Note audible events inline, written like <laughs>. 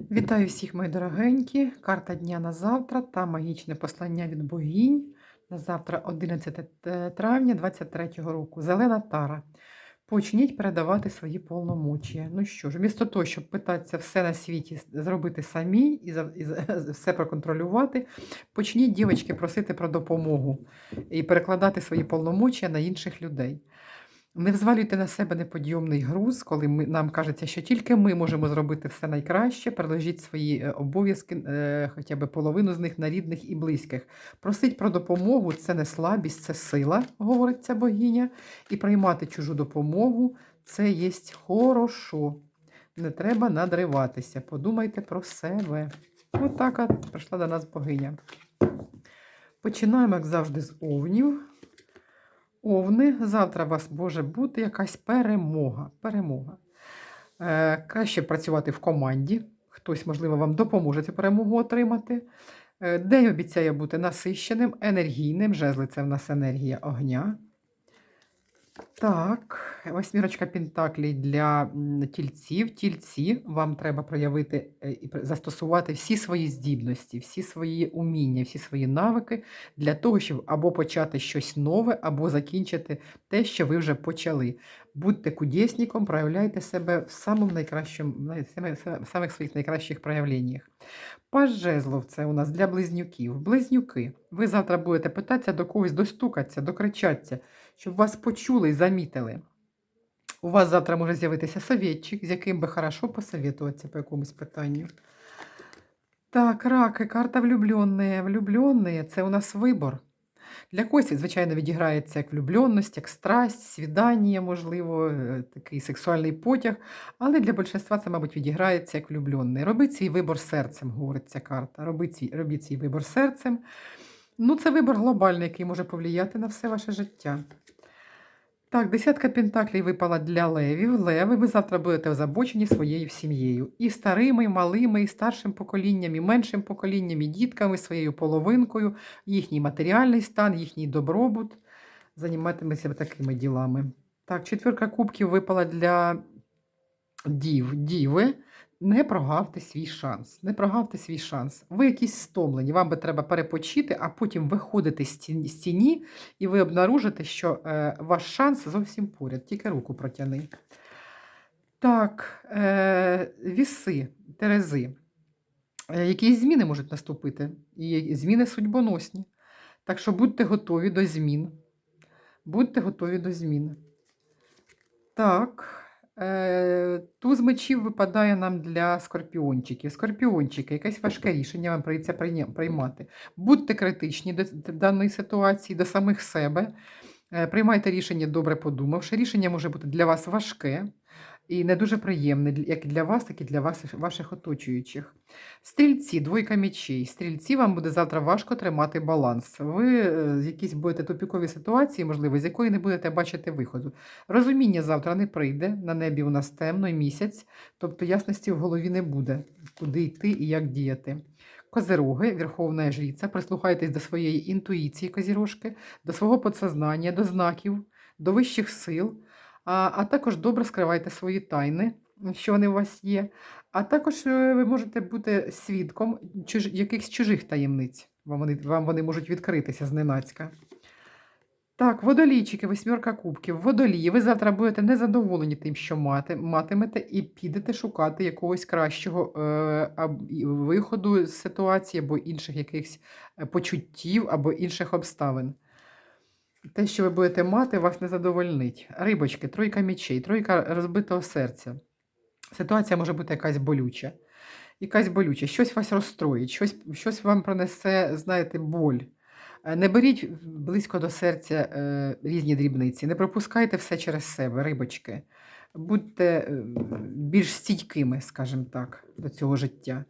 Вітаю всіх, мої дорогенькі. Карта дня на завтра та магічне послання від богінь на завтра, 11 травня 23 року. Зелена тара. Почніть передавати свої повномочія. Ну що ж, вмісто того, щоб питатися все на світі зробити самі і, <laughs> все проконтролювати, почніть, дівчатки, просити про допомогу і перекладати свої повномочія на інших людей. Не взвалюйте на себе неподйомний груз, коли ми, нам кажеться, що тільки ми можемо зробити все найкраще. Переложіть свої е, обов'язки, е, хоча б половину з них на рідних і близьких. Просить про допомогу це не слабість, це сила, говорить ця богиня. І приймати чужу допомогу це є хорошо. Не треба надриватися. Подумайте про себе. Отак от прийшла до нас богиня. Починаємо, як завжди, з овнів. Овни, завтра у вас може бути якась перемога. перемога. Е, краще працювати в команді. Хтось, можливо, вам допоможе цю перемогу отримати. Е, день обіцяє бути насищеним, енергійним. Жезли це в нас енергія огня. Так, восьмірочка Пентаклей для тільців. Тільці вам треба проявити е, і застосувати всі свої здібності, всі свої уміння, всі свої навики для того, щоб або почати щось нове, або закінчити те, що ви вже почали. Будьте кудєсніком, проявляйте себе в самому найкращому, в самих своїх найкращих проявленнях. Паж жезлов це у нас для близнюків. Близнюки. Ви завтра будете питатися до когось достукатися, докричатися, щоб вас почули і замітили. У вас завтра може з'явитися совєтчик, з яким би хорошо посоветуватися по якомусь питанню. Так, раки, карта влюбленные. Влюбленные – це у нас вибор. Для когось, звичайно, відіграється як влюбленість, як страсть, свідання, можливо, е, такий сексуальний потяг. Але для більшинства це, мабуть, відіграється як влюблений. Робіть свій вибор серцем, говорить ця карта. Робіть свій, робіть свій вибор серцем. Ну, це вибор глобальний, який може повлияти на все ваше життя. Так, десятка пентаклей випала для левів. Леви, ви завтра будете озабочені своєю сім'єю. І старими, і малими, і старшим поколінням, і меншим поколінням, і дітками, своєю половинкою, їхній матеріальний стан, їхній добробут. Займатиметься такими ділами. Так, четверка кубків випала для дів. Діви. Не прогавте свій шанс. Не прогавте свій шанс. Ви якісь стомлені, вам би треба перепочити, а потім виходите з ті- тіні, і ви обнаружите, що е, ваш шанс зовсім поряд, тільки руку протяни. Так, е, віси, терези. Е, якісь зміни можуть наступити, і зміни судьбоносні. Так що будьте готові до змін. Будьте готові до змін. Так. Е, туз мечів випадає нам для скорпіончиків. Скорпіончики, якесь важке рішення вам прийдеться приймати. Будьте критичні до даної ситуації, до самих себе. Е, Приймайте рішення добре подумавши. Рішення може бути для вас важке і не дуже приємне, як для вас, так і для вас, ваших оточуючих. Стрільці, двойка мечей. Стрільці вам буде завтра важко тримати баланс. Ви е, якісь будете тупікові ситуації, можливо, з якої не будете бачити виходу. Розуміння завтра не прийде. На небі у нас темно місяць, тобто ясності в голові не буде, куди йти і як діяти. Козироги, Верховна Жріця, прислухайтесь до своєї інтуїції, козірожки, до свого подсознання, до знаків, до вищих сил, а, також добре скривайте свої тайни, що вони у вас є. А також е, ви можете бути свідком чуж... якихось чужих таємниць. Вам вони, вам вони можуть відкритися зненацька. Так, водолійчики, восьмерка кубків. Водолії, ви завтра будете незадоволені тим, що мати, матимете, і підете шукати якогось кращого е, виходу з ситуації, або інших якихось е, почуттів, або інших обставин. Те, що ви будете мати, вас не задовольнить. Рибочки, тройка мічей, тройка розбитого серця. Ситуація може бути якась болюча. Якась болюча, щось вас розстроїть, щось, щось вам принесе, знаєте, боль. Е, Не беріть близько до серця е, різні дрібниці, не пропускайте все через себе, рибочки. Будьте більш стійкими, скажімо так, до цього життя.